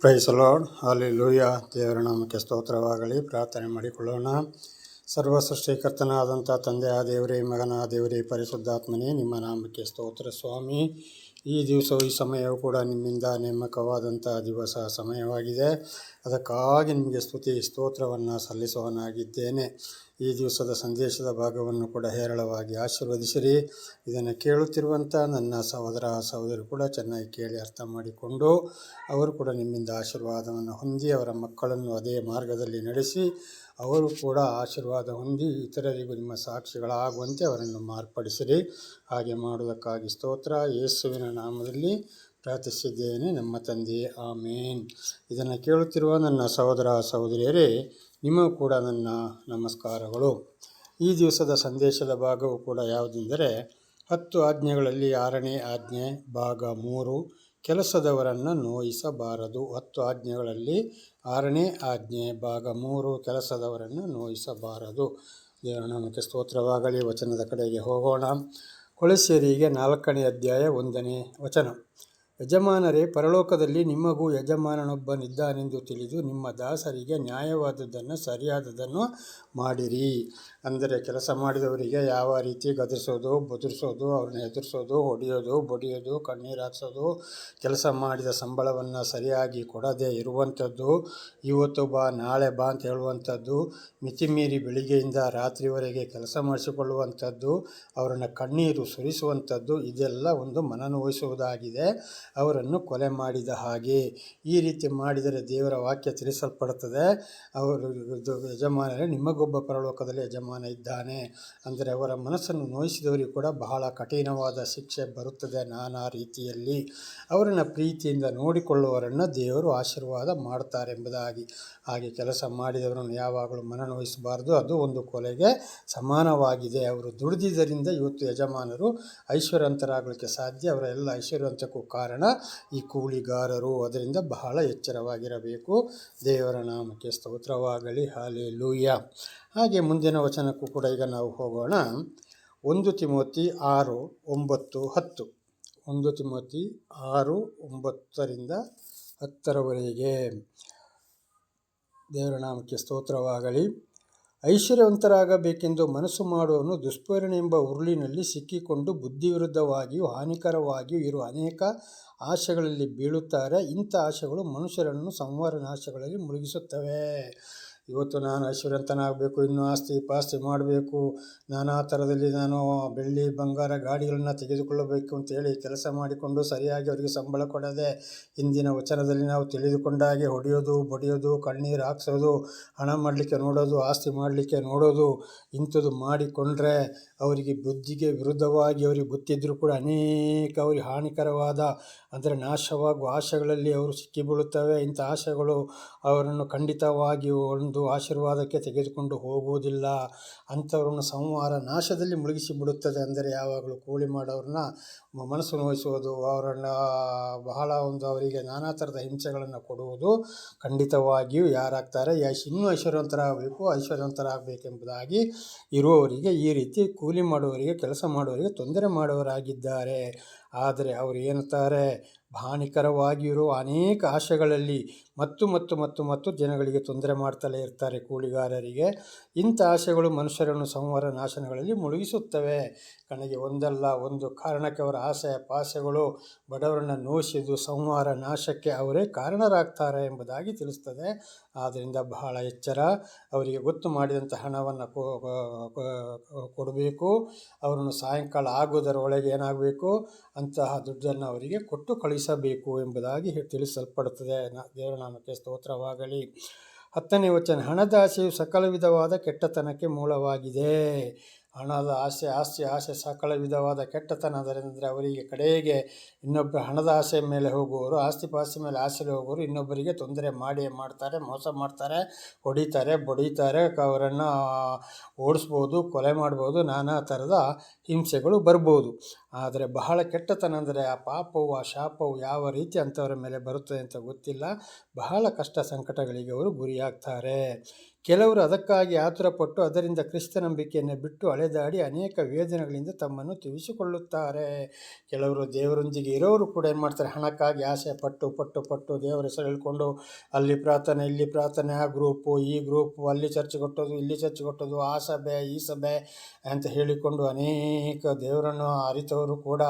Price lord ಅಲ್ಲಿ ಲೂಯ ದೇವರ ನಾಮಕ್ಕೆ ಸ್ತೋತ್ರವಾಗಲಿ. ಪ್ರಾರ್ಥನೆ ಮಾಡಿಕೊಳ್ಳೋಣ. ಸರ್ವ ಸೃಷ್ಟಿಕರ್ತನಾದಂಥ ತಂದೆಯ ದೇವರೇ, ಮಗನ ದೇವರೇ, ಪರಿಶುದ್ಧಾತ್ಮನೇ, ನಿಮ್ಮ ನಾಮಕ್ಕೆ ಸ್ತೋತ್ರ ಸ್ವಾಮಿ. ಈ ದಿವಸವು ಈ ಸಮಯವು ಕೂಡ ನಿಮ್ಮಿಂದ ನೇಮಕವಾದಂಥ ದಿವಸ, ಸಮಯವಾಗಿದೆ. ಅದಕ್ಕಾಗಿ ನಿಮಗೆ ಸ್ತುತಿ, ಸ್ತೋತ್ರವನ್ನು ಸಲ್ಲಿಸುವನಾಗಿದ್ದೇನೆ ಈ ದಿವಸದ ಸಂದೇಶದ ಭಾಗವನ್ನು ಕೂಡ ಹೇರಳವಾಗಿ ಆಶೀರ್ವದಿಸಿರಿ. ಇದನ್ನು ಕೇಳುತ್ತಿರುವಂಥ ನನ್ನ ಸಹೋದರ, ಸಹೋದರಿ ಕೂಡ ಚೆನ್ನಾಗಿ ಕೇಳಿ ಅರ್ಥ ಮಾಡಿಕೊಂಡು ಅವರು ಕೂಡ ನಿಮ್ಮಿಂದ ಆಶೀರ್ವಾದವನ್ನು ಹೊಂದಿ ಅವರ ಮಕ್ಕಳನ್ನು ಅದೇ ಮಾರ್ಗದಲ್ಲಿ ನಡೆಸಿ ಅವರು ಕೂಡ ಆಶೀರ್ವಾದ ಹೊಂದಿ ಇತರರಿಗೂ ನಿಮ್ಮ ಸಾಕ್ಷಿಗಳಾಗುವಂತೆ ಅವರನ್ನು ಮಾರ್ಪಡಿಸಿರಿ. ಹಾಗೆ ಮಾಡುವುದಕ್ಕಾಗಿ ಸ್ತೋತ್ರ. ಯೇಸುವಿನ ನಾಮದಲ್ಲಿ ಪ್ರಾರ್ಥಿಸಿದ್ದೇನೆ. ನಮ್ಮ ತಂದೆ ಆಮೇನ್. ಇದನ್ನು ಕೇಳುತ್ತಿರುವ ನನ್ನ ಸಹೋದರ ಸಹೋದರಿಯರೇ, ನಿಮಗೂ ಕೂಡ ನನ್ನ ನಮಸ್ಕಾರಗಳು. ಈ ದಿವಸದ ಸಂದೇಶದ ಭಾಗವು ಕೂಡ ಯಾವುದೆಂದರೆ, ಹತ್ತು ಆಜ್ಞೆಗಳಲ್ಲಿ ಆರನೇ ಆಜ್ಞೆ, ಭಾಗ ಮೂರು, ಕೆಲಸದವರನ್ನು ನೋಯಿಸಬಾರದು. ಹತ್ತು ಆಜ್ಞೆಗಳಲ್ಲಿ ಆರನೇ ಆಜ್ಞೆ, ಭಾಗ ಮೂರು, ಕೆಲಸದವರನ್ನು ನೋಯಿಸಬಾರದು. ದೇವರ ನಾಮಕ್ಕೆ ಸ್ತೋತ್ರವಾಗಲಿ. ವಚನದ ಕಡೆಗೆ ಹೋಗೋಣ. ಕೊಳಸೇರಿಗೆ ನಾಲ್ಕನೇ ಅಧ್ಯಾಯ ಒಂದನೇ ವಚನ. ಯಜಮಾನರೇ ಪರಲೋಕದಲ್ಲಿ ನಿಮಗೂ ಯಜಮಾನನೊಬ್ಬನಿದ್ದಾನೆಂದು ತಿಳಿದು ನಿಮ್ಮ ದಾಸರಿಗೆ ನ್ಯಾಯವಾದದ್ದನ್ನು ಸರಿಯಾದದನ್ನು ಮಾಡಿರಿ. ಅಂದರೆ ಕೆಲಸ ಮಾಡಿದವರಿಗೆ ಯಾವ ರೀತಿ ಗದರಿಸೋದು, ಬದುರಿಸೋದು, ಅವ್ರನ್ನ ಎದುರಿಸೋದು ಹೊಡೆಯೋದು, ಬಡಿಯೋದು, ಕಣ್ಣೀರು ಹಾಕ್ಸೋದು, ಕೆಲಸ ಮಾಡಿದ ಸಂಬಳವನ್ನು ಸರಿಯಾಗಿ ಕೊಡದೇ ಇರುವಂಥದ್ದು, ಇವತ್ತು ಬಾ, ನಾಳೆ ಬಾ ಅಂತ ಹೇಳುವಂಥದ್ದು, ಮಿತಿಮೀರಿ ಬೆಳಿಗ್ಗೆಯಿಂದ ರಾತ್ರಿವರೆಗೆ ಕೆಲಸ ಮಾಡಿಸಿಕೊಳ್ಳುವಂಥದ್ದು, ಅವರನ್ನು ಕಣ್ಣೀರು ಸುರಿಸುವಂಥದ್ದು, ಇದೆಲ್ಲ ಒಂದು ಮನನೋಯಿಸುವುದಾಗಿದೆ. ಅವರನ್ನು ಕೊಲೆ ಮಾಡಿದ ಹಾಗೆ ಈ ರೀತಿ ಮಾಡಿದರೆ ದೇವರ ವಾಕ್ಯ ತಿಳಿಸಲ್ಪಡುತ್ತದೆ. ಅವರು ಯಜಮಾನರೇ, ನಿಮಗೊಬ್ಬ ಪರಲೋಕದಲ್ಲಿ ಯಜಮಾನ ಇದ್ದಾನೆ. ಅಂದರೆ ಅವರ ಮನಸ್ಸನ್ನು ನೋಯಿಸಿದವರಿಗೆ ಕೂಡ ಬಹಳ ಕಠಿಣವಾದ ಶಿಕ್ಷೆ ಬರುತ್ತದೆ ನಾನಾ ರೀತಿಯಲ್ಲಿ. ಅವರನ್ನು ಪ್ರೀತಿಯಿಂದ ನೋಡಿಕೊಳ್ಳುವವರನ್ನು ದೇವರು ಆಶೀರ್ವಾದ ಮಾಡ್ತಾರೆ ಎಂಬುದಾಗಿ. ಹಾಗೆ ಕೆಲಸ ಮಾಡಿದವರನ್ನು ಯಾವಾಗಲೂ ಮನನೋಯಿಸಬಾರ್ದು ಅದು ಒಂದು ಕೊಲೆಗೆ ಸಮಾನವಾಗಿದೆ. ಅವರು ದುಡಿದಿದ್ದರಿಂದ ಇವತ್ತು ಯಜಮಾನರು ಐಶ್ವರ್ಯಂತರಾಗಲಿಕ್ಕೆ ಸಾಧ್ಯ. ಅವರ ಎಲ್ಲ ಐಶ್ವರ್ಯವಂತಕ್ಕೂ ಕಾರಣ ಈ ಕೂಲಿಗಾರರು. ಅದರಿಂದ ಬಹಳ ಎಚ್ಚರವಾಗಿರಬೇಕು. ದೇವರ ನಾಮಕ್ಕೆ ಸ್ತೋತ್ರವಾಗಲಿ. ಹಾಲೆ ಲೂಯ ಹಾಗೆ ಮುಂದಿನ ವಚನಕ್ಕೂ ಕೂಡ ಈಗ ನಾವು ಹೋಗೋಣ. ಒಂದು ತಿಮೋತಿ ಆರು ಒಂಬತ್ತು ಹತ್ತು. ಒಂದು ತಿಮೋತಿ ಆರು ಒಂಬತ್ತರಿಂದ ಹತ್ತರವರೆಗೆ. ದೇವರ ನಾಮಕ್ಕೆ ಸ್ತೋತ್ರವಾಗಲಿ. ಐಶ್ವರ್ಯವಂತರಾಗಬೇಕೆಂದು ಮನಸ್ಸು ಮಾಡುವನು ದುಷ್ಪರಿಣೆ ಎಂಬ ಉರುಳಿನಲ್ಲಿ ಸಿಕ್ಕಿಕೊಂಡು ಬುದ್ಧಿವಿರುದ್ಧವಾಗಿಯೂ ಹಾನಿಕರವಾಗಿಯೂ ಇರುವ ಅನೇಕ ಆಶೆಗಳಲ್ಲಿ ಬೀಳುತ್ತಾರೆ. ಇಂಥ ಆಶೆಗಳು ಮನುಷ್ಯರನ್ನು ಸಂಹಾರ ನಾಶಗಳಲ್ಲಿ ಮುಳುಗಿಸುತ್ತವೆ. ಇವತ್ತು ನಾನು ಐಶ್ವರ್ಯವಂತನಾಗಬೇಕು, ಇನ್ನೂ ಆಸ್ತಿ ಪಾಸ್ತಿ ಮಾಡಬೇಕು. ನಾನಾ ಥರದಲ್ಲಿ ನಾನು ಬೆಳ್ಳಿ, ಬಂಗಾರ ಗಾಡಿಗಳನ್ನು ತೆಗೆದುಕೊಳ್ಳಬೇಕು ಅಂತೇಳಿ ಕೆಲಸ ಮಾಡಿಕೊಂಡು ಸರಿಯಾಗಿ ಅವರಿಗೆ ಸಂಬಳ ಕೊಡದೆ ಹಿಂದಿನ ವಚನದಲ್ಲಿ ನಾವು ತಿಳಿದುಕೊಂಡಾಗೆ ಹೊಡೆಯೋದು, ಬಡಿಯೋದು, ಕಣ್ಣೀರು ಹಾಕ್ಸೋದು, ಹಣ ಮಾಡಲಿಕ್ಕೆ ನೋಡೋದು, ಆಸ್ತಿ ಮಾಡಲಿಕ್ಕೆ ನೋಡೋದು, ಇಂಥದ್ದು ಮಾಡಿಕೊಂಡ್ರೆ ಅವರಿಗೆ ಬುದ್ಧಿಗೆ ವಿರುದ್ಧವಾಗಿ ಅವರಿಗೆ ಗೊತ್ತಿದ್ದರೂ ಕೂಡ ಅನೇಕ ಅವರಿಗೆ ಹಾನಿಕರವಾದ, ಅಂದರೆ ನಾಶವಾಗುವ ಆಶೆಗಳಲ್ಲಿ ಅವರು ಸಿಕ್ಕಿಬೀಳುತ್ತವೆ. ಇಂಥ ಆಶೆಗಳು ಅವರನ್ನು ಖಂಡಿತವಾಗಿ ಒಂದು ಆಶೀರ್ವಾದಕ್ಕೆ ತೆಗೆದುಕೊಂಡು ಹೋಗುವುದಿಲ್ಲ. ಅಂಥವ್ರನ್ನ ಸಂಹಾರ ನಾಶದಲ್ಲಿ ಮುಳುಗಿಸಿ ಬಿಡುತ್ತದೆ ಅಂದರೆ ಯಾವಾಗಲೂ ಕೂಲಿ ಮಾಡೋರನ್ನ ಮನಸ್ಸು ನೋಯಿಸುವುದು, ಅವರನ್ನು ಬಹಳ ಒಂದು ಅವರಿಗೆ ನಾನಾ ಥರದ ಹಿಂಸೆಗಳನ್ನು ಕೊಡುವುದು ಖಂಡಿತವಾಗಿಯೂ ಯಾರಾಗ್ತಾರೆ ಯಶ್ ಇನ್ನೂ ಐಶ್ವರ್ಯವಂತರಾಗಬೇಕು, ಐಶ್ವರ್ಯವಂತರಾಗಬೇಕೆಂಬುದಾಗಿ ಇರುವವರಿಗೆ ಈ ರೀತಿ ಕೂಲಿ ಮಾಡುವವರಿಗೆ, ಕೆಲಸ ಮಾಡುವವರಿಗೆ ತೊಂದರೆ ಮಾಡುವವರಾಗಿದ್ದಾರೆ. ಆದರೆ ಅವರು ಏನುತ್ತಾರೆ ಹಾನಿಕರವಾಗಿರುವ ಅನೇಕ ಆಶೆಗಳಲ್ಲಿ ಮತ್ತು ಮತ್ತು ಮತ್ತು ಮತ್ತು ಜನಗಳಿಗೆ ತೊಂದರೆ ಮಾಡ್ತಲೇ ಇರ್ತಾರೆ ಕೂಲಿಗಾರರಿಗೆ. ಇಂಥ ಆಶೆಗಳು ಮನುಷ್ಯರನ್ನು ಸಂಹಾರ ನಾಶನಗಳಲ್ಲಿ ಮುಳುಗಿಸುತ್ತವೆ. ಕಣಗೆ ಒಂದಲ್ಲ, ಒಂದು ಕಾರಣಕ್ಕೆ ಅವರ ಆಸೆ, ಪಾಸೆಗಳು, ಬಡವರನ್ನು ನೋಯಿಸಿದ್ದು ಸಂಹಾರ, ನಾಶಕ್ಕೆ ಅವರೇ ಕಾರಣರಾಗ್ತಾರೆ ಎಂಬುದಾಗಿ ತಿಳಿಸ್ತದೆ. ಆದ್ದರಿಂದ ಬಹಳ ಎಚ್ಚರ. ಅವರಿಗೆ ಗೊತ್ತು ಮಾಡಿದಂಥ ಹಣವನ್ನು ಕೊಡಬೇಕು. ಅವರನ್ನು ಸಾಯಂಕಾಲ ಆಗುವುದರ ಒಳಗೆ ಏನಾಗಬೇಕು? ಅಂತಹ ದುಡ್ಡನ್ನು ಅವರಿಗೆ ಕೊಟ್ಟು ಕಳಿಸಬೇಕು ಎಂಬುದಾಗಿ ತಿಳಿಸಲ್ಪಡುತ್ತದೆ. ನ ದೇವರ ನಾಮಕ್ಕೆ ಸ್ತೋತ್ರವಾಗಲಿ. ಹತ್ತನೇ ವಚನ, ಹಣದಾಸೆಯು ಸಕಲ ವಿಧವಾದ ಕೆಟ್ಟತನಕ್ಕೆ ಮೂಲವಾಗಿದೆ. ಹಣದ ಆಸೆ ಆಸ್ತಿ ಆಸೆ ಸಕಲ ವಿಧವಾದ ಕೆಟ್ಟತನ. ಅದರಿಂದ ಅವರಿಗೆ ಕಡೆಗೆ ಇನ್ನೊಬ್ಬ ಹಣದ ಆಸೆ ಮೇಲೆ ಹೋಗುವವರು ಆಸ್ತಿ ಪಾಸ್ತಿ ಮೇಲೆ ಆಸೆಲಿ ಹೋಗುವರು. ಇನ್ನೊಬ್ಬರಿಗೆ ತೊಂದರೆ ಮಾಡಿ ಮಾಡ್ತಾರೆ, ಮೋಸ ಮಾಡ್ತಾರೆ, ಹೊಡಿತಾರೆ, ಬಡಿತಾರೆ, ಅವರನ್ನು ಓಡಿಸ್ಬೋದು, ಕೊಲೆ ಮಾಡ್ಬೋದು, ನಾನಾ ಥರದ ಹಿಂಸೆಗಳು ಬರ್ಬೋದು. ಆದರೆ ಬಹಳ ಕೆಟ್ಟತನ ಅಂದರೆ ಆ ಪಾಪವು, ಆ ಶಾಪವು ಯಾವ ರೀತಿ ಅಂಥವರ ಮೇಲೆ ಬರುತ್ತದೆ ಅಂತ ಗೊತ್ತಿಲ್ಲ. ಬಹಳ ಕಷ್ಟ ಸಂಕಟಗಳಿಗೆ ಅವರು ಗುರಿಯಾಗ್ತಾರೆ. ಕೆಲವರು ಅದಕ್ಕಾಗಿ ಆತುರಪಟ್ಟು ಅದರಿಂದ ಕ್ರಿಸ್ತ ನಂಬಿಕೆಯನ್ನು ಬಿಟ್ಟು ಅಳೆದಾಡಿ ಅನೇಕ ವೇದನೆಗಳಿಂದ ತಮ್ಮನ್ನು ತಿಳಿಸಿಕೊಳ್ಳುತ್ತಾರೆ. ಕೆಲವರು ದೇವರೊಂದಿಗೆ ಇರೋರು ಕೂಡ ಏನು ಮಾಡ್ತಾರೆ? ಹಣಕ್ಕಾಗಿ ಆಸೆ ಪಟ್ಟು ಪಟ್ಟು ಪಟ್ಟು ದೇವರ ಹೆಸರು ಹೇಳ್ಕೊಂಡು ಅಲ್ಲಿ ಪ್ರಾರ್ಥನೆ, ಇಲ್ಲಿ ಪ್ರಾರ್ಥನೆ, ಆ ಗ್ರೂಪು ಈ ಗ್ರೂಪು ಅಲ್ಲಿ ಚರ್ಚ್ ಕೊಟ್ಟೋದು ಇಲ್ಲಿ ಚರ್ಚ್ ಕೊಟ್ಟೋದು ಆ ಸಭೆ, ಈ ಸಭೆ ಅಂತ ಹೇಳಿಕೊಂಡು ಅನೇಕ ದೇವರನ್ನು ಅರಿತವರು ಕೂಡ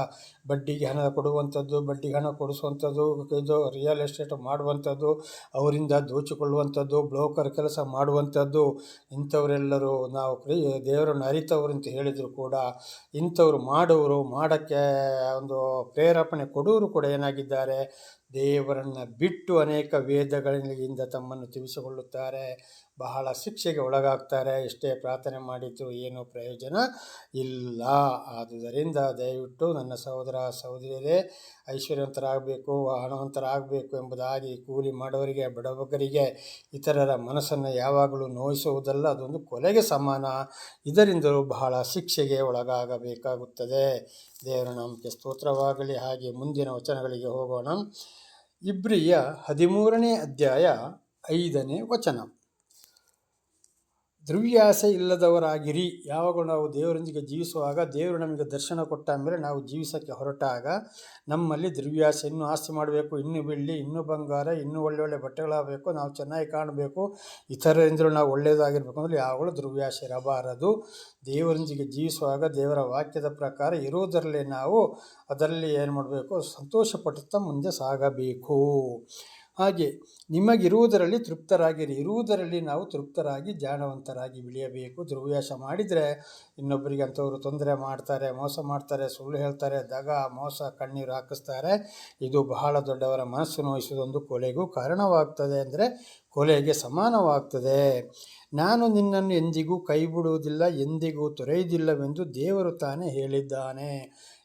ಬಡ್ಡಿಗೆ ಹಣ ಕೊಡುವಂಥದ್ದು, ಬಡ್ಡಿಗೆ ಹಣ ಕೊಡಿಸುವಂಥದ್ದು, ಇದು ರಿಯಲ್ ಎಸ್ಟೇಟ್ ಮಾಡುವಂಥದ್ದು, ಅವರಿಂದ ದೋಚಿಕೊಳ್ಳುವಂಥದ್ದು ಬ್ಲೋಕರ್ ಕೆಲಸ ಮಾಡುವಂಥದ್ದು, ಇಂಥವರೆಲ್ಲರೂ ನಾವು ದೇವರನ್ನು ಅರಿತವರು ಅಂತ ಹೇಳಿದರೂ ಕೂಡ. ಇಂಥವ್ರು ಮಾಡುವರು ಮಾಡೋಕ್ಕೆ ಒಂದು ಪ್ರೇರೇಪಣೆ ಕೊಡೋರು ಕೂಡ ಏನಾಗಿದ್ದಾರೆ? ದೇವರನ್ನು ಬಿಟ್ಟು ಅನೇಕ ವೇದಗಳಿಂದ ತಮ್ಮನ್ನು ತಿಳಿಸಿಕೊಳ್ಳುತ್ತಾರೆ ಬಹಳ ಶಿಕ್ಷೆಗೆ ಒಳಗಾಗ್ತಾರೆ. ಎಷ್ಟೇ ಪ್ರಾರ್ಥನೆ ಮಾಡಿದರೂ ಏನೂ ಪ್ರಯೋಜನ ಇಲ್ಲ. ಆದುದರಿಂದ ದಯವಿಟ್ಟು ನನ್ನ ಸಹೋದರ ಸಹೋದರಿಯರೇ, ಐಶ್ವರ್ಯವಂತರಾಗಬೇಕು ಹಣವಂತರಾಗಬೇಕು ಎಂಬುದಾಗಿ ಕೂಲಿ ಮಾಡೋರಿಗೆ ಬಡಬಗರಿಗೆ ಇತರರ ಮನಸ್ಸನ್ನು ಯಾವಾಗಲೂ ನೋಯಿಸುವುದಲ್ಲ, ಅದೊಂದು ಕೊಲೆಗೆ ಸಮಾನ. ಇದರಿಂದಲೂ ಬಹಳ ಶಿಕ್ಷೆಗೆ ಒಳಗಾಗಬೇಕಾಗುತ್ತದೆ. ದೇವರ ನಾಮಕ್ಕೆ ಸ್ತೋತ್ರವಾಗಲಿ, ಹಾಗೆ ಮುಂದಿನ ವಚನಗಳಿಗೆ ಹೋಗೋಣ. ಇಬ್ರಿಯ ಹದಿಮೂರನೇ ಅಧ್ಯಾಯ ಐದನೇ ವಚನ. ದ್ರವ್ಯಾಸೆ ಇಲ್ಲದವರಾಗಿರಿ. ಯಾವಾಗ ನಾವು ದೇವರೊಂದಿಗೆ ಜೀವಿಸುವಾಗ ದೇವರು ನಮಗೆ ದರ್ಶನ ಕೊಟ್ಟ ಮೇಲೆ ನಾವು ಜೀವಿಸೋಕ್ಕೆ ಹೊರಟಾಗ ನಮ್ಮಲ್ಲಿ ದ್ರವ್ಯಾಸೆ ಇನ್ನೂ ಆಸ್ತಿ ಮಾಡಬೇಕು, ಇನ್ನೂ ಬೆಳ್ಳಿ, ಇನ್ನೂ ಬಂಗಾರ, ಇನ್ನೂ ಒಳ್ಳೆ ಒಳ್ಳೆ ಬಟ್ಟೆಗಳಾಗಬೇಕು, ನಾವು ಚೆನ್ನಾಗಿ ಕಾಣಬೇಕು, ಇತರರಿಂದಲೂ ನಾವು ಒಳ್ಳೆಯದಾಗಿರಬೇಕು ಅಂದರೆ ಯಾವಾಗಲೂ ದ್ರವ್ಯಾಸೆ ಇರಬಾರದು. ದೇವರೊಂದಿಗೆ ಜೀವಿಸುವಾಗ ದೇವರ ವಾಕ್ಯದ ಪ್ರಕಾರ ಇರುವುದರಲ್ಲೇ ನಾವು ಅದರಲ್ಲಿ ಏನು ಮಾಡಬೇಕು, ಸಂತೋಷಪಡುತ್ತಾ ಮುಂದೆ ಸಾಗಬೇಕು. ಹಾಗೆ ನಿಮಗಿರುವುದರಲ್ಲಿ ತೃಪ್ತರಾಗಿರಿ. ಇರುವುದರಲ್ಲಿ ನಾವು ತೃಪ್ತರಾಗಿ ಜಾಣವಂತರಾಗಿ ಬೆಳೆಯಬೇಕು. ದುರ್ವ್ಯಾಸ ಮಾಡಿದರೆ ಇನ್ನೊಬ್ಬರಿಗೆ ಅಂಥವ್ರು ತೊಂದರೆ ಮಾಡ್ತಾರೆ, ಮೋಸ ಮಾಡ್ತಾರೆ, ಸುಳ್ಳು ಹೇಳ್ತಾರೆ, ದಗ, ಮೋಸ, ಕಣ್ಣೀರು ಹಾಕಿಸ್ತಾರೆ. ಇದು ಬಹಳ ದೊಡ್ಡವರ ಮನಸ್ಸು ನೋಯಿಸುವುದೊಂದು ಕೊಲೆಗೂ ಕಾರಣವಾಗ್ತದೆ. ಅಂದರೆ ಕೊಲೆಗೆ ಸಮಾನವಾಗ್ತದೆ. ನಾನು ನಿನ್ನನ್ನು ಎಂದಿಗೂ ಕೈ ಬಿಡುವುದಿಲ್ಲ ಎಂದಿಗೂ ತೊರೆಯುವುದಿಲ್ಲವೆಂದು ದೇವರು ತಾನೇ ಹೇಳಿದ್ದಾನೆ.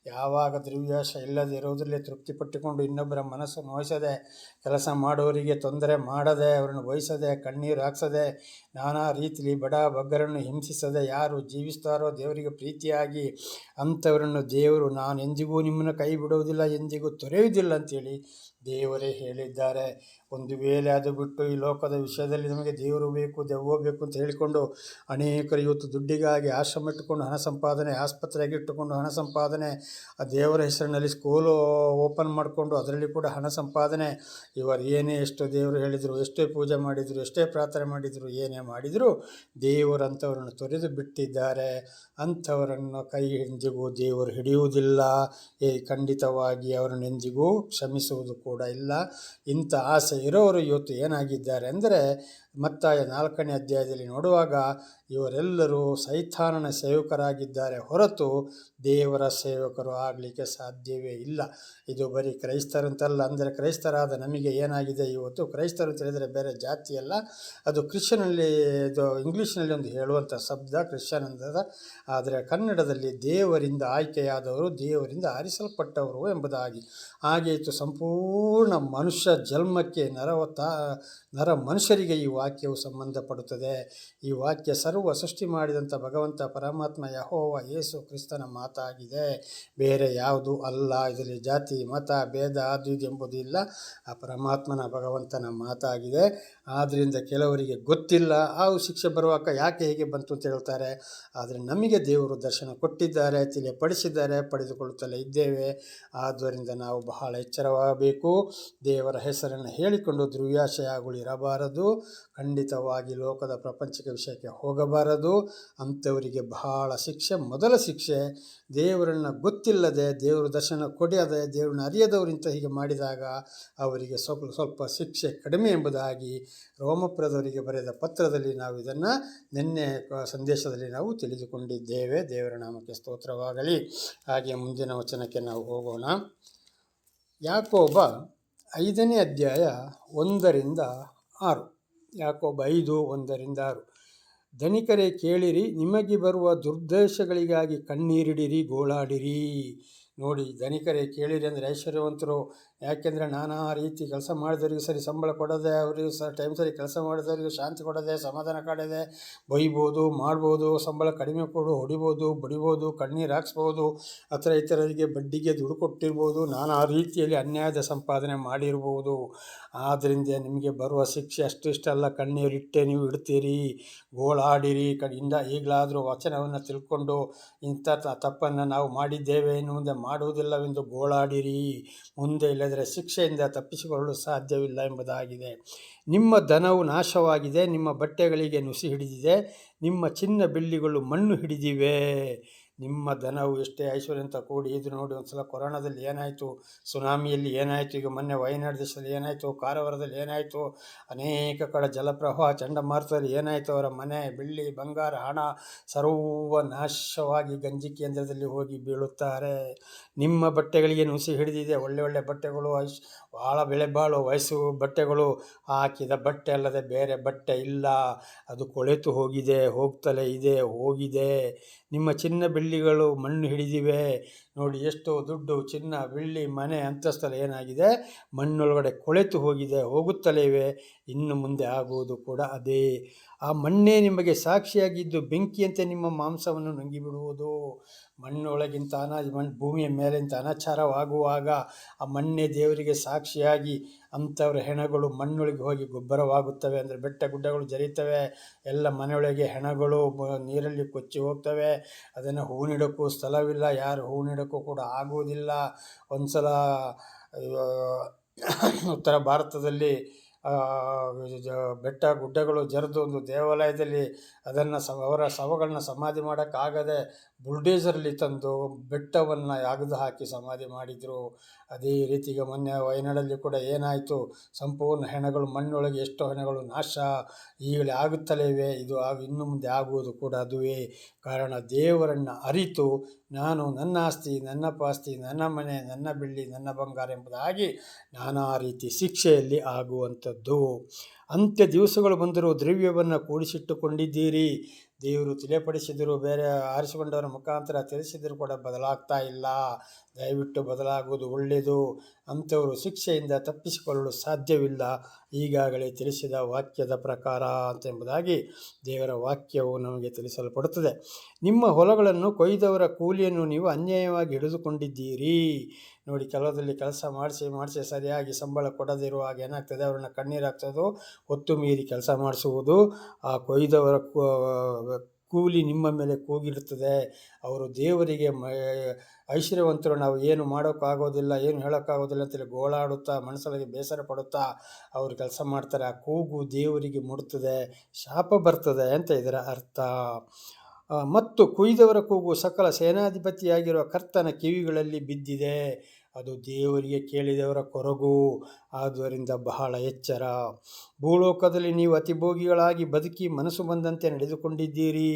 ಯಾವಾಗ ದ್ರವ್ಯಾಶ ಇಲ್ಲದೆ ಇರೋದರಲ್ಲೇ ತೃಪ್ತಿಪಟ್ಟುಕೊಂಡು ಇನ್ನೊಬ್ಬರ ಮನಸ್ಸು ನೋಯಿಸದೆ, ಕೆಲಸ ಮಾಡೋರಿಗೆ ತೊಂದರೆ ಮಾಡದೆ, ಅವರನ್ನು ವಹಿಸದೆ ಕಣ್ಣೀರು ಹಾಕ್ಸದೆ, ನಾನಾ ರೀತಿಯಲ್ಲಿ ಬಡ ಬಗ್ಗರನ್ನು ಹಿಂಸಿಸದೆ, ಯಾರು ಜೀವಿಸ್ತಾರೋ ದೇವರಿಗೆ ಪ್ರೀತಿಯಾಗಿ ಅಂಥವರನ್ನು ದೇವರು ನಾನು ಎಂದಿಗೂ ನಿಮ್ಮನ್ನು ಕೈ ಬಿಡುವುದಿಲ್ಲ ಎಂದಿಗೂ ತೊರೆಯುವುದಿಲ್ಲ ಅಂತೇಳಿ ದೇವರೇ ಹೇಳಿದ್ದಾರೆ. ಒಂದು ವೇಳೆ ಅದು ಬಿಟ್ಟು ಈ ಲೋಕದ ವಿಷಯದಲ್ಲಿ ನಮಗೆ ದೇವರು ಬೇಕು ದೆವ್ವ ಬೇಕು ಅಂತ ಹೇಳಿಕೊಂಡು ಅನೇಕರು ಇವತ್ತು ದುಡ್ಡಿಗಾಗಿ ಆಶ್ರಮ ಇಟ್ಟುಕೊಂಡು ಹಣ ಸಂಪಾದನೆ ಆಸ್ಪತ್ರೆಗೆ ಇಟ್ಟುಕೊಂಡು ಹಣ ಸಂಪಾದನೆ, ಆ ದೇವರ ಹೆಸರಿನಲ್ಲಿ ಸ್ಕೂಲು ಓಪನ್ ಮಾಡಿಕೊಂಡು ಅದರಲ್ಲಿ ಕೂಡ ಹಣ ಸಂಪಾದನೆ, ಇವರು ಏನೇ ಎಷ್ಟು ದೇವರು ಹೇಳಿದರು, ಎಷ್ಟೇ ಪೂಜೆ ಮಾಡಿದರು, ಎಷ್ಟೇ ಪ್ರಾರ್ಥನೆ ಮಾಡಿದರು, ಏನೇ ಮಾಡಿದರೂ ದೇವರಂಥವರನ್ನು ತೊರೆದು ಬಿಟ್ಟಿದ್ದಾರೆ. ಅಂಥವರನ್ನು ಕೈ ಎಂದಿಗೂ ದೇವರು ಹಿಡಿಯುವುದಿಲ್ಲ. ಏ, ಖಂಡಿತವಾಗಿ ಅವರನ್ನು ಎಂದಿಗೂ ಕ್ಷಮಿಸುವುದು ಕೂಡ ಇಲ್ಲ. ಇಂಥ ಆಸೆ ಇರೋರು ಇವತ್ತು ಏನಾಗಿದ್ದಾರೆ ಅಂದರೆ ಮತ್ತಾಯ ನಾಲ್ಕನೇ ಅಧ್ಯಾಯದಲ್ಲಿ ನೋಡುವಾಗ ಇವರೆಲ್ಲರೂ ಸೈತಾನನ ಸೇವಕರಾಗಿದ್ದಾರೆ ಹೊರತು ದೇವರ ಸೇವಕರು ಆಗಲಿಕ್ಕೆ ಸಾಧ್ಯವೇ ಇಲ್ಲ. ಇದು ಬರೀ ಕ್ರೈಸ್ತರಂತಲ್ಲ, ಅಂದರೆ ಕ್ರೈಸ್ತರಾದ ನಮಗೆ ಏನಾಗಿದೆ? ಇವತ್ತು ಕ್ರೈಸ್ತರು ಅಂತ ಹೇಳಿದರೆ ಬೇರೆ ಜಾತಿಯಲ್ಲ ಅದು ಕ್ರಿಶ್ಚಿಯನಲ್ಲಿ ಇದು ಇಂಗ್ಲೀಷ್ನಲ್ಲಿ ಒಂದು ಹೇಳುವಂಥ ಶಬ್ದ ಕ್ರಿಶ್ಚಿಯನ್ ಅಂತ ಆದರೆ ಕನ್ನಡದಲ್ಲಿ ದೇವರಿಂದ ಆಯ್ಕೆಯಾದವರು, ದೇವರಿಂದ ಆರಿಸಲ್ಪಟ್ಟವರು ಎಂಬುದಾಗಿ. ಹಾಗೆ ಇತ್ತು ಸಂಪೂರ್ಣ ಮನುಷ್ಯ ಜನ್ಮಕ್ಕೆ ನರವತ ನರ ಮನುಷ್ಯರಿಗೆ ಈ ವಾಕ್ಯವು ಸಂಬಂಧಪಡುತ್ತದೆ. ಈ ವಾಕ್ಯ ಸರ್ವ ಸೃಷ್ಟಿ ಮಾಡಿದಂಥ ಭಗವಂತ ಪರಮಾತ್ಮ ಯಹೋವ ಯೇಸು ಕ್ರಿಸ್ತನ ಮಾತಾಗಿದೆ. ಬೇರೆ ಯಾವುದು ಅಲ್ಲ. ಇದರಲ್ಲಿ ಜಾತಿ, ಮತ, ಭೇದ ಅದು ಇದು ಎಂಬುದು ಇಲ್ಲ. ಆ ಪರಮಾತ್ಮನ ಭಗವಂತನ ಮಾತಾಗಿದೆ. ಆದ್ದರಿಂದ ಕೆಲವರಿಗೆ ಗೊತ್ತಿಲ್ಲ. ಆ ಶಿಕ್ಷೆ ಬರುವಾಗ ಯಾಕೆ ಹೇಗೆ ಬಂತು ಅಂತ ಹೇಳ್ತಾರೆ. ಆದರೆ ನಮಗೆ ದೇವರು ದರ್ಶನ ಕೊಟ್ಟಿದ್ದಾರೆ, ತಿಳಿಯಪಡಿಸಿದ್ದಾರೆ, ಪಡೆದುಕೊಳ್ಳುತ್ತಲೇ ಇದ್ದೇವೆ. ಆದ್ದರಿಂದ ನಾವು ಬಹಳ ಎಚ್ಚರವಾಗಬೇಕು. ದೇವರ ಹೆಸರನ್ನು ಹೇಳಿಕೊಂಡು ದುರ್ವ್ಯಾಶೆಯಾಗುಳಿರಬಾರದು. ಖಂಡಿತವಾಗಿ ಲೋಕದ ಪ್ರಪಂಚಿಕ ವಿಷಯಕ್ಕೆ ಹೋಗಬಾರದು ಅಂಥವರಿಗೆ ಬಹಳ ಶಿಕ್ಷೆ. ಮೊದಲ ಶಿಕ್ಷೆ, ದೇವರನ್ನು ಗೊತ್ತಿಲ್ಲದೆ, ದೇವರ ದರ್ಶನ ಕೊಡದೆ, ದೇವರನ್ನ ಅರಿಯದವರಿಂತ ಹೀಗೆ ಮಾಡಿದಾಗ ಅವರಿಗೆ ಸ್ವಲ್ಪ ಸ್ವಲ್ಪ ಶಿಕ್ಷೆ ಕಡಿಮೆ ಎಂಬುದಾಗಿ ರೋಮಪುರದವರಿಗೆ ಬರೆದ ಪತ್ರದಲ್ಲಿ ನಾವು ಇದನ್ನು ನಿನ್ನೆ ಸಂದೇಶದಲ್ಲಿ ನಾವು ತಿಳಿದುಕೊಂಡಿದ್ದೇವೆ. ದೇವರ ನಾಮಕ್ಕೆ ಸ್ತೋತ್ರವಾಗಲಿ. ಹಾಗೆ ಮುಂದಿನ ವಚನಕ್ಕೆ ನಾವು ಹೋಗೋಣ. ಯಾಕೋಬ ಐದನೇ ಅಧ್ಯಾಯ ಒಂದರಿಂದ ಆರು. ಯಾಕೋಬ ಐದು ಒಂದರಿಂದ ಆರು. ಧನಿಕರೇ ಕೇಳಿರಿ ನಿಮಗೆ ಬರುವ ದುರ್ದೇಶಗಳಿಗಾಗಿ ಕಣ್ಣೀರಿಡಿರಿ ಗೋಳಾಡಿರಿ. ನೋಡಿ ಧನಿಕರೇ ಕೇಳಿರಿ ಅಂದರೆ ಐಶ್ವರ್ಯವಂತರು ಯಾಕೆಂದರೆ ನಾನಾ ರೀತಿ ಕೆಲಸ ಮಾಡಿದವರಿಗೆ ಸರಿ ಸಂಬಳ ಕೊಡದೆ, ಅವರಿಗೆ ಸ ಟೈಮ್ ಸರಿ ಕೆಲಸ ಮಾಡಿದವರಿಗೆ ಶಾಂತಿ ಕೊಡದೆ, ಸಮಾಧಾನ ಕಾಡದೆ, ಬೈಬೋದು, ಮಾಡ್ಬೋದು, ಸಂಬಳ ಕಡಿಮೆ ಕೊಡು, ಹೊಡಿಬೋದು, ಬಡಿಬೋದು, ಕಣ್ಣೀರು ಹಾಕ್ಸ್ಬೋದು, ಆ ಥರ ಇತರರಿಗೆ ಬಡ್ಡಿಗೆ ದುಡ್ಡು ಕೊಟ್ಟಿರ್ಬೋದು, ನಾನಾ ರೀತಿಯಲ್ಲಿ ಅನ್ಯಾಯದ ಸಂಪಾದನೆ ಮಾಡಿರ್ಬೋದು. ಆದ್ದರಿಂದ ನಿಮಗೆ ಬರುವ ಶಿಕ್ಷೆ ಅಷ್ಟಿಷ್ಟಲ್ಲ ಕಣ್ಣೀರಿಟ್ಟೆ ನೀವು ಇಡ್ತೀರಿ, ಗೋಳಾಡಿರಿ ಕಡೆಯಿಂದ ಈಗಲಾದರೂ ವಚನವನ್ನು ತಿಳ್ಕೊಂಡು ಇಂಥ ತಪ್ಪನ್ನು ನಾವು ಮಾಡಿದ್ದೇವೆ ಇನ್ನು ಮುಂದೆ ಮಾಡುವುದಿಲ್ಲವೆಂದು ಗೋಳಾಡಿರಿ. ಮುಂದೆ ಇಲ್ಲದರೆ ಶಿಕ್ಷೆಯಿಂದ ತಪ್ಪಿಸಿಕೊಳ್ಳಲು ಸಾಧ್ಯವಿಲ್ಲ ಎಂಬುದಾಗಿದೆ. ನಿಮ್ಮ ಧನವು ನಾಶವಾಗಿದೆ, ನಿಮ್ಮ ಬಟ್ಟೆಗಳಿಗೆ ನುಸಿ ಹಿಡಿದಿದೆ, ನಿಮ್ಮ ಚಿನ್ನ ಬೆಳ್ಳಿಗಳು ಮಣ್ಣು ಹಿಡಿದಿವೆ. ನಿಮ್ಮ ಧನವು ಎಷ್ಟೇ ಐಶ್ವರ್ಯ ಅಂತ ಕೂಡಿ ಇದು ನೋಡಿ ಒಂದು ಸಲ ಕೊರೋನಾದಲ್ಲಿ ಏನಾಯಿತು, ಸುನಾಮಿಯಲ್ಲಿ ಏನಾಯಿತು, ಈಗ ಮೊನ್ನೆ ವಯನಾಡು ದೇಶದಲ್ಲಿ ಏನಾಯಿತು, ಕಾರವಾರದಲ್ಲಿ ಏನಾಯಿತು, ಅನೇಕ ಕಡೆ ಜಲಪ್ರವಾಹ, ಚಂಡಮಾರುತದಲ್ಲಿ ಏನಾಯಿತು, ಅವರ ಮನೆ, ಬೆಳ್ಳಿ, ಬಂಗಾರ, ಹಣ ಸರ್ವ ನಾಶವಾಗಿ ಗಂಜಿ ಕೇಂದ್ರದಲ್ಲಿ ಹೋಗಿ ಬೀಳುತ್ತಾರೆ. ನಿಮ್ಮ ಬಟ್ಟೆಗಳಿಗೆ ನುಸಿ ಹಿಡಿದಿದೆ, ಒಳ್ಳೆ ಒಳ್ಳೆ ಬಟ್ಟೆಗಳು, ಐಶ್ ಭಾಳ ಬೆಲೆ ಬಾಳು ವಯಸ್ಸು ಬಟ್ಟೆಗಳು, ಹಾಕಿದ ಬಟ್ಟೆ ಅಲ್ಲದೆ ಬೇರೆ ಬಟ್ಟೆ ಇಲ್ಲ, ಅದು ಕೊಳೆತು ಹೋಗಿದೆ, ಹೋಗ್ತಲೇ ಇದೆ, ಹೋಗಿದೆ. ನಿಮ್ಮ ಚಿನ್ನ ಬೆಳ್ಳಿಗಳು ಮಣ್ಣು ಹಿಡಿದಿವೆ. ನೋಡಿ ಎಷ್ಟು ದುಡ್ಡು, ಚಿನ್ನ, ಬೆಳ್ಳಿ, ಮನೆ ಅಂತಸ್ಥಲ ಏನಾಗಿದೆ? ಮಣ್ಣೊಳಗಡೆ ಕೊಳೆತು ಹೋಗಿದೆ, ಹೋಗುತ್ತಲೇ ಇವೆ. ಇನ್ನು ಮುಂದೆ ಆಗುವುದು ಕೂಡ ಅದೇ. ಆ ಮಣ್ಣೇ ನಿಮಗೆ ಸಾಕ್ಷಿಯಾಗಿದ್ದು ಬೆಂಕಿಯಂತೆ ನಿಮ್ಮ ಮಾಂಸವನ್ನು ನುಂಗಿಬಿಡುವುದು. ಮಣ್ಣೊಳಗಿಂತ ಅನಾ ಮಣ್ಣು ಭೂಮಿಯ ಮೇಲಿಂದ ಅನಾಚಾರವಾಗುವಾಗ ಆ ಮಣ್ಣೇ ದೇವರಿಗೆ ಸಾಕ್ಷಿಯಾಗಿ ಅಂಥವ್ರ ಹೆಣಗಳು ಮಣ್ಣೊಳಗೆ ಹೋಗಿ ಗೊಬ್ಬರವಾಗುತ್ತವೆ ಅಂದರೆ ಬೆಟ್ಟ ಗುಡ್ಡಗಳು ಜರಿತವೆ, ಎಲ್ಲ ಮನೆಯೊಳಗೆ ಹೆಣಗಳು ನೀರಲ್ಲಿ ಕೊಚ್ಚಿ ಹೋಗ್ತವೆ. ಅದನ್ನು ಹೂ ನೀಡೋಕ್ಕೂ ಸ್ಥಳವಿಲ್ಲ, ಯಾರು ಹೂ ನೀಡೋಕ್ಕೂ ಕೂಡ ಆಗುವುದಿಲ್ಲ. ಒಂದು ಸಲ ಉತ್ತರ ಭಾರತದಲ್ಲಿ ಬೆಟ್ಟ ಗುಡ್ಡಗಳು ಜರಿದು ಒಂದು ದೇವಾಲಯದಲ್ಲಿ ಅದನ್ನು ಸ ಅವರ ಶವಗಳನ್ನ ಸಮಾಧಿ ಮಾಡೋಕ್ಕಾಗದೆ ಬುಲ್ಡೇಸರಲ್ಲಿ ತಂದು ಬೆಟ್ಟವನ್ನು ಅಗೆದು ಹಾಕಿ ಸಮಾಧಿ ಮಾಡಿದರು. ಅದೇ ರೀತಿಗೆ ಮೊನ್ನೆ ವಯನಾಡಲ್ಲಿ ಕೂಡ ಏನಾಯಿತು? ಸಂಪೂರ್ಣ ಹೆಣಗಳು, ಮಣ್ಣೊಳಗೆ ಎಷ್ಟೋ ಹೆಣಗಳು ನಾಶ. ಈಗಲೇ ಆಗುತ್ತಲೇ ಇವೆ. ಇದು ಆಗ ಇನ್ನು ಮುಂದೆ ಆಗುವುದು ಕೂಡ ಅದುವೇ. ಕಾರಣ ದೇವರನ್ನು ಅರಿತು ನಾನು ನನ್ನ ಆಸ್ತಿ, ನನ್ನ ಪಾಸ್ತಿ, ನನ್ನ ಮನೆ, ನನ್ನ ಬೆಳ್ಳಿ, ನನ್ನ ಬಂಗಾರ ಎಂಬುದಾಗಿ ನಾನಾ ರೀತಿ ಶಿಕ್ಷೆಯಲ್ಲಿ ಆಗುವಂಥದ್ದು. ಅಂತ್ಯ ದಿವಸಗಳು ಬಂದರೂ ದ್ರವ್ಯವನ್ನು ಕೂಡಿಸಿಟ್ಟುಕೊಂಡಿದ್ದೀರಿ. ದೇವರು ತಿಳಿಯಪಡಿಸಿದರೂ ಬೇರೆ ಆರಿಸಿಕೊಂಡವರ ಮುಖಾಂತರ ತಿಳಿಸಿದರೂ ಕೂಡ ಬದಲಾಗ್ತಾ ಇಲ್ಲ. ದಯವಿಟ್ಟು ಬದಲಾಗುವುದು, ಒಳ್ಳೆಯದು ಅಂಥವರು ಶಿಕ್ಷೆಯಿಂದ ತಪ್ಪಿಸಿಕೊಳ್ಳಲು ಸಾಧ್ಯವಿಲ್ಲ. ಈಗಾಗಲೇ ತಿಳಿಸಿದ ವಾಕ್ಯದ ಪ್ರಕಾರ ಅಂತ ಎಂಬುದಾಗಿ ದೇವರ ವಾಕ್ಯವು ನಮಗೆ ತಿಳಿಸಲ್ಪಡುತ್ತದೆ. ನಿಮ್ಮ ಹೊಲಗಳನ್ನು ಕೊಯ್ದವರ ಕೂಲಿಯನ್ನು ನೀವು ಅನ್ಯಾಯವಾಗಿ ಹಿಡಿದುಕೊಂಡಿದ್ದೀರಿ. ನೋಡಿ ಕೆಲವದಲ್ಲಿ ಕೆಲಸ ಮಾಡಿಸಿ ಮಾಡಿಸಿ ಸರಿಯಾಗಿ ಸಂಬಳ ಕೊಡದಿರುವಾಗ ಏನಾಗ್ತದೆ? ಅವರನ್ನು ಕಣ್ಣೀರು ಹಾಕ್ಸೋದು ಹೊತ್ತು ಮೀರಿ ಕೆಲಸ ಮಾಡಿಸುವುದು. ಆ ಕೊಯ್ದವರ ಕೂಲಿ ನಿಮ್ಮ ಮೇಲೆ ಕೂಗಿರುತ್ತದೆ. ಅವರು ದೇವರಿಗೆ ಐಶ್ವರ್ಯವಂತರು ನಾವು ಏನು ಮಾಡೋಕ್ಕಾಗೋದಿಲ್ಲ, ಏನು ಹೇಳೋಕ್ಕಾಗೋದಿಲ್ಲ ಅಂತೇಳಿ ಗೋಳಾಡುತ್ತಾ, ಮನಸ್ಸೊಳಗೆ ಬೇಸರ ಪಡುತ್ತಾ ಅವರು ಕೆಲಸ ಮಾಡ್ತಾರೆ. ಆ ಕೂಗು ದೇವರಿಗೆ ಮುಡುತ್ತದೆ ಶಾಪ ಬರ್ತದೆ ಅಂತ ಇದರ ಅರ್ಥ. ಮತ್ತು ಕುಯ್ದವರ ಕೂಗು ಸಕಲ ಸೇನಾಧಿಪತಿಯಾಗಿರುವ ಕರ್ತನ ಕಿವಿಗಳಲ್ಲಿ ಬಿದ್ದಿದೆ. ಅದು ದೇವರಿಗೆ ಕೇಳಿದವರ ಕೊರಗು, ಆದ್ದರಿಂದ ಬಹಳ ಎಚ್ಚರ. ಭೂಲೋಕದಲ್ಲಿ ನೀವು ಅತಿಭೋಗಿಗಳಾಗಿ ಬದುಕಿ ಮನಸ್ಸು ಬಂದಂತೆ ನಡೆದುಕೊಂಡಿದ್ದೀರಿ.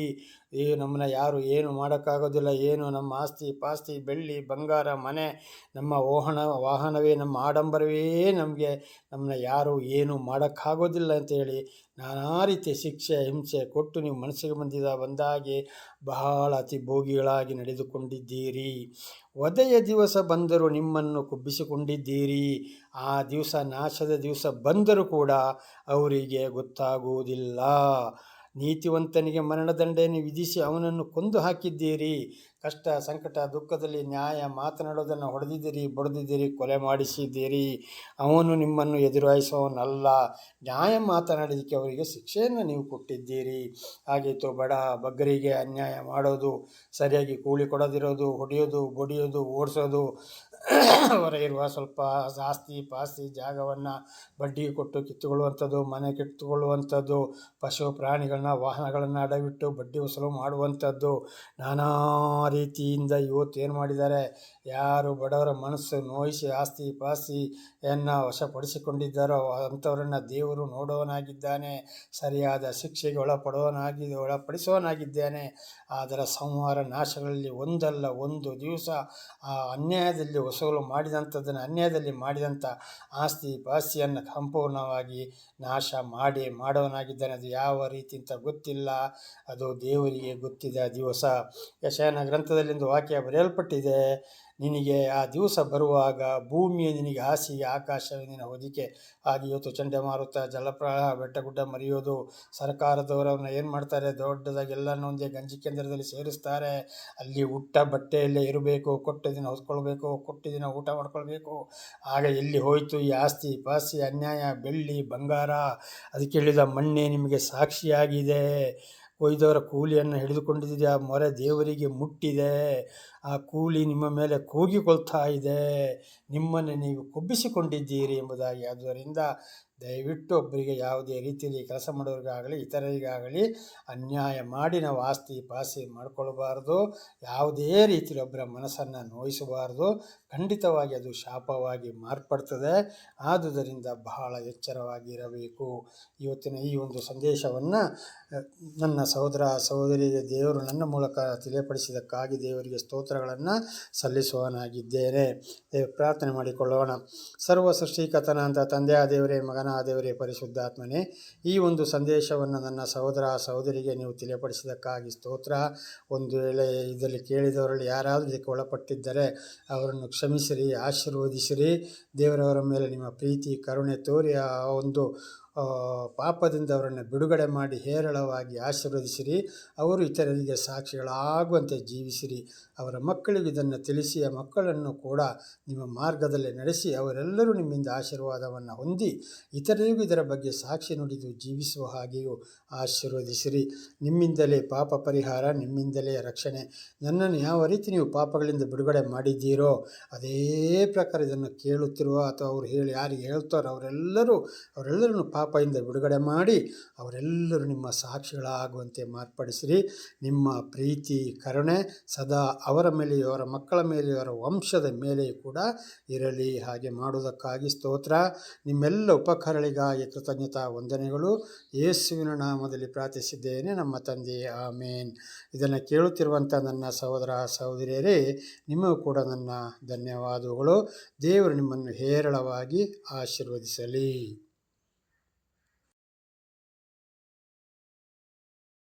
ಏ ನಮ್ಮನ್ನ ಯಾರು ಏನು ಮಾಡೋಕ್ಕಾಗೋದಿಲ್ಲ. ಏನು ನಮ್ಮ ಆಸ್ತಿ ಪಾಸ್ತಿ, ಬೆಳ್ಳಿ, ಬಂಗಾರ, ಮನೆ, ನಮ್ಮ ವಾಹನ, ವಾಹನವೇ, ನಮ್ಮ ಆಡಂಬರವೇ ನಮಗೆ ನಮ್ಮನ್ನ ಯಾರು ಏನು ಮಾಡೋಕ್ಕಾಗೋದಿಲ್ಲ ಅಂತೇಳಿ ನಾನಾ ರೀತಿಯ ಶಿಕ್ಷೆ, ಹಿಂಸೆ ಕೊಟ್ಟು ನೀವು ಮನಸ್ಸಿಗೆ ಬಂದಿದ, ಬಂದಾಗಿ ಬಹಳ ಅತಿ ಭೋಗಿಗಳಾಗಿ ನಡೆದುಕೊಂಡಿದ್ದೀರಿ. ವಧೆಯ ದಿವಸ ಬಂದರೂ ನಿಮ್ಮನ್ನು ಕುಬ್ಬಿಸಿಕೊಂಡಿದ್ದೀರಿ. ಆ ದಿವಸ ನಾಶದ ದಿವಸ ಬಂದರೂ ಕೂಡ ಅವರಿಗೆ ಗೊತ್ತಾಗುವುದಿಲ್ಲ. ನೀತಿವಂತನಿಗೆ ಮರಣದಂಡೆಯನ್ನು ವಿಧಿಸಿ ಅವನನ್ನು ಕೊಂದು ಹಾಕಿದ್ದೀರಿ. ಕಷ್ಟ, ಸಂಕಟ, ದುಃಖದಲ್ಲಿ ನ್ಯಾಯ ಮಾತನಾಡೋದನ್ನು ಹೊಡೆದಿದ್ದೀರಿ, ಬಡಿದಿದ್ದೀರಿ, ಕೊಲೆ ಮಾಡಿಸಿದ್ದೀರಿ. ಅವನು ನಿಮ್ಮನ್ನು ಎದುರಾಯಿಸೋನಲ್ಲ ನ್ಯಾಯ ಮಾತನಾಡಿದಕ್ಕೆ ಅವರಿಗೆ ಶಿಕ್ಷೆಯನ್ನು ನೀವು ಕೊಟ್ಟಿದ್ದೀರಿ. ಹಾಗೇತು ಬಡ. ಬಗ್ಗರಿಗೆ ಅನ್ಯಾಯ ಮಾಡೋದು, ಸರಿಯಾಗಿ ಕೂಲಿ ಕೊಡದಿರೋದು, ಹೊಡೆಯೋದು, ಬಡಿಯೋದು, ಓಡಿಸೋದು ಹೊರ ಇರುವ ಸ್ವಲ್ಪ ಆಸ್ತಿ ಪಾಸ್ತಿ ಜಾಗವನ್ನು ಬಡ್ಡಿ ಕೊಟ್ಟು ಕಿತ್ತುಕೊಳ್ಳುವಂಥದ್ದು, ಮನೆ ಕಿತ್ತುಕೊಳ್ಳುವಂಥದ್ದು, ಪಶು ಪ್ರಾಣಿಗಳನ್ನ, ವಾಹನಗಳನ್ನು ಅಡವಿಟ್ಟು ಬಡ್ಡಿ ವಸೂಲು ಮಾಡುವಂಥದ್ದು ನಾನಾ ರೀತಿಯಿಂದ ಇವತ್ತು ಏನು ಮಾಡಿದ್ದಾರೆ? ಯಾರು ಬಡವರ ಮನಸ್ಸು ನೋಯಿಸಿ ಆಸ್ತಿ ಪಾಸ್ತಿಯನ್ನು ವಶಪಡಿಸಿಕೊಂಡಿದ್ದಾರೋ ಅಂಥವರನ್ನು ದೇವರು ನೋಡೋನಾಗಿದ್ದಾನೆ, ಸರಿಯಾದ ಶಿಕ್ಷೆಗೆ ಒಳಪಡೋನಾಗಿ, ಒಳಪಡಿಸೋನಾಗಿದ್ದಾನೆ. ಅದರ ಸಂಹಾರ ನಾಶಗಳಲ್ಲಿ ಒಂದಲ್ಲ ಒಂದು ದಿವಸ ಆ ಅನ್ಯಾಯದಲ್ಲಿ ವಸೂಲು ಮಾಡಿದಂಥದ್ದನ್ನು ಅನ್ಯಾಯದಲ್ಲಿ ಮಾಡಿದಂಥ ಆಸ್ತಿ ಪಾಸ್ತಿಯನ್ನು ಸಂಪೂರ್ಣವಾಗಿ ನಾಶ ಮಾಡಿ ಮಾಡೋನಾಗಿದ್ದಾನೆ. ಅದು ಯಾವ ರೀತಿ ಅಂತ ಗೊತ್ತಿಲ್ಲ. ಅದು ದೇವರಿಗೆ ಗೊತ್ತಿದೆ. ದಿವಸ ಯಶಯನ ಗ್ರಂಥದಲ್ಲಿಂದು ವಾಕ್ಯ ಬರೆಯಲ್ಪಟ್ಟಿದೆ. ನಿನಗೆ ಆ ದಿವಸ ಬರುವಾಗ ಭೂಮಿಯ ನಿನಗೆ ಹಾಸಿಗೆ ಆಕಾಶವೇ ನಿನ್ನ ಹೊದಿಕೆ ಹಾಗೆ ಇವತ್ತು ಚಂಡಮಾರುತ ಬೆಟ್ಟ ಗುಡ್ಡ ಮರೆಯೋದು. ಸರ್ಕಾರದವರನ್ನ ಏನು ಮಾಡ್ತಾರೆ? ದೊಡ್ಡದಾಗಿ ಎಲ್ಲನೂ ಒಂದೇ ಗಂಜಿ ಕೇಂದ್ರದಲ್ಲಿ ಸೇರಿಸ್ತಾರೆ. ಅಲ್ಲಿ ಊಟ ಬಟ್ಟೆಯಲ್ಲೇ ಇರಬೇಕು. ಕೊಟ್ಟ ದಿನ ಹೊತ್ಕೊಳ್ಬೇಕು. ಕೊಟ್ಟ ದಿನ ಊಟ ಮಾಡ್ಕೊಳ್ಬೇಕು. ಆಗ ಎಲ್ಲಿ ಹೋಯಿತು ಈ ಆಸ್ತಿ? ಪಾಸ್ತಿ, ಅನ್ಯಾಯ, ಬೆಳ್ಳಿ, ಬಂಗಾರ? ಅದಕ್ಕೆ ಹೇಳಿದ ಮಣ್ಣೆ ನಿಮಗೆ ಸಾಕ್ಷಿಯಾಗಿದೆ. ಕೊಯ್ದವರ ಕೂಲಿಯನ್ನು ಹಿಡಿದುಕೊಂಡಿದ್ದೀರಿ. ಆ ಮೊರೆ ದೇವರಿಗೆ ಮುಟ್ಟಿದೆ. ಆ ಕೂಲಿ ನಿಮ್ಮ ಮೇಲೆ ಕೂಗಿಕೊಳ್ತಾ ಇದೆ. ನಿಮ್ಮನ್ನು ನೀವು ಕೊಬ್ಬಿಸಿಕೊಂಡಿದ್ದೀರಿ ಎಂಬುದಾಗಿ. ಆದ್ದರಿಂದ ದಯವಿಟ್ಟು ಒಬ್ಬರಿಗೆ ಯಾವುದೇ ರೀತಿಯಲ್ಲಿ ಕೆಲಸ ಮಾಡೋರಿಗಾಗಲಿ ಇತರರಿಗಾಗಲಿ ಅನ್ಯಾಯ ಮಾಡಿ ನಾವು ಆಸ್ತಿ ಪಾಸಿ ಮಾಡಿಕೊಳ್ಬಾರ್ದು. ಯಾವುದೇ ರೀತಿಯಲ್ಲಿ ಒಬ್ಬರ ಮನಸ್ಸನ್ನು ನೋಯಿಸಬಾರ್ದು. ಖಂಡಿತವಾಗಿ ಅದು ಶಾಪವಾಗಿ ಮಾರ್ಪಡ್ತದೆ. ಆದುದರಿಂದ ಬಹಳ ಎಚ್ಚರವಾಗಿರಬೇಕು. ಇವತ್ತಿನ ಈ ಒಂದು ಸಂದೇಶವನ್ನು ನನ್ನ ಸಹೋದರ ಸಹೋದರಿಗೆ ದೇವರು ನನ್ನ ಮೂಲಕ ತಿಳಿಯಪಡಿಸಿದ್ದಕ್ಕಾಗಿ ದೇವರಿಗೆ ಸ್ತೋತ್ರಗಳನ್ನು ಸಲ್ಲಿಸುವನಾಗಿದ್ದೇನೆ ದೇವ ಪ್ರಾರ್ಥನೆ ಮಾಡಿಕೊಳ್ಳೋಣ. ಸರ್ವ ಸೃಷ್ಟಿಕತನ ಅಂತ ತಂದೆಯ, ದೇವರೇ, ಮಗನ ದೇವರೇ ಪರಿಶುದ್ಧಾತ್ಮನೇ, ಈ ಒಂದು ಸಂದೇಶವನ್ನು ನನ್ನ ಸಹೋದರ ಸಹೋದರಿಗೆ ನೀವು ತಿಳಿಯಪಡಿಸಿದ್ದಕ್ಕಾಗಿ ಸ್ತೋತ್ರ. ಒಂದು ವೇಳೆ ಇದರಲ್ಲಿ ಕೇಳಿದವರಲ್ಲಿ ಯಾರಾದರೂ ಇದಕ್ಕೆ ಒಳಪಟ್ಟಿದ್ದರೆ ಅವರನ್ನು ಕ್ಷಮಿಸಿರಿ, ಆಶೀರ್ವದಿಸಿರಿ. ದೇವರವರ ಮೇಲೆ ನಿಮ್ಮ ಪ್ರೀತಿ, ಕರುಣೆ ತೋರಿ ಆ ಒಂದು ಪಾಪದಿಂದ ಅವರನ್ನು ಬಿಡುಗಡೆ ಮಾಡಿ ಹೇರಳವಾಗಿ ಆಶೀರ್ವದಿಸಿರಿ. ಅವರು ಇತರರಿಗೆ ಸಾಕ್ಷಿಗಳಾಗುವಂತೆ ಜೀವಿಸಿರಿ. ಅವರ ಮಕ್ಕಳಿಗೆ ಇದನ್ನು ತಿಳಿಸಿ, ಆ ಮಕ್ಕಳನ್ನು ಕೂಡ ನಿಮ್ಮ ಮಾರ್ಗದಲ್ಲಿ ನಡೆಸಿ, ಅವರೆಲ್ಲರೂ ನಿಮ್ಮಿಂದ ಆಶೀರ್ವಾದವನ್ನು ಹೊಂದಿ, ಇತರರಿಗೂ ಇದರ ಬಗ್ಗೆ ಸಾಕ್ಷಿ ನುಡಿದು ಜೀವಿಸುವ ಹಾಗೆಯೂ ಆಶೀರ್ವದಿಸಿರಿ. ನಿಮ್ಮಿಂದಲೇ ಪಾಪ ಪರಿಹಾರ, ನಿಮ್ಮಿಂದಲೇ ರಕ್ಷಣೆ. ನನ್ನನ್ನು ಯಾವ ರೀತಿ ನೀವು ಪಾಪಗಳಿಂದ ಬಿಡುಗಡೆ ಮಾಡಿದ್ದೀರೋ, ಅದೇ ಪ್ರಕಾರ ಇದನ್ನು ಕೇಳುತ್ತಿರುವ ಅಥವಾ ಅವರು ಹೇಳಿ ಯಾರಿಗೆ ಹೇಳ್ತಾರೋ, ಅವರೆಲ್ಲರೂ, ಅವರೆಲ್ಲರನ್ನು ಪಾಪದಿಂದ ಬಿಡುಗಡೆ ಮಾಡಿ ಅವರೆಲ್ಲರೂ ನಿಮ್ಮ ಸಾಕ್ಷಿಗಳಾಗುವಂತೆ ಮಾರ್ಪಡಿಸಿರಿ. ನಿಮ್ಮ ಪ್ರೀತಿ, ಕರುಣೆ ಸದಾ ಅವರ ಮೇಲೆಯೂ ಅವರ ಮಕ್ಕಳ ಮೇಲೆಯೂ ಅವರ ವಂಶದ ಮೇಲೆಯೂ ಕೂಡ ಇರಲಿ. ಹಾಗೆ ಮಾಡುವುದಕ್ಕಾಗಿ ಸ್ತೋತ್ರ. ನಿಮ್ಮೆಲ್ಲ ಉಪಕರಣಗಳಿಗಾಗಿ ಕೃತಜ್ಞತಾ ವಂದನೆಗಳು. ಯೇಸುವಿನ ನಾಮದಲ್ಲಿ ಪ್ರಾರ್ಥಿಸಿದ್ದೇನೆ. ನಮ್ಮ ತಂದೆ, ಆಮೇನ್. ಇದನ್ನು ಕೇಳುತ್ತಿರುವಂಥ ನನ್ನ ಸಹೋದರ, ಸಹೋದರಿಯರೇ, ನಿಮಗೂ ಕೂಡ ನನ್ನ ಧನ್ಯವಾದಗಳು. ದೇವರು ನಿಮ್ಮನ್ನು ಹೇರಳವಾಗಿ ಆಶೀರ್ವದಿಸಲಿ.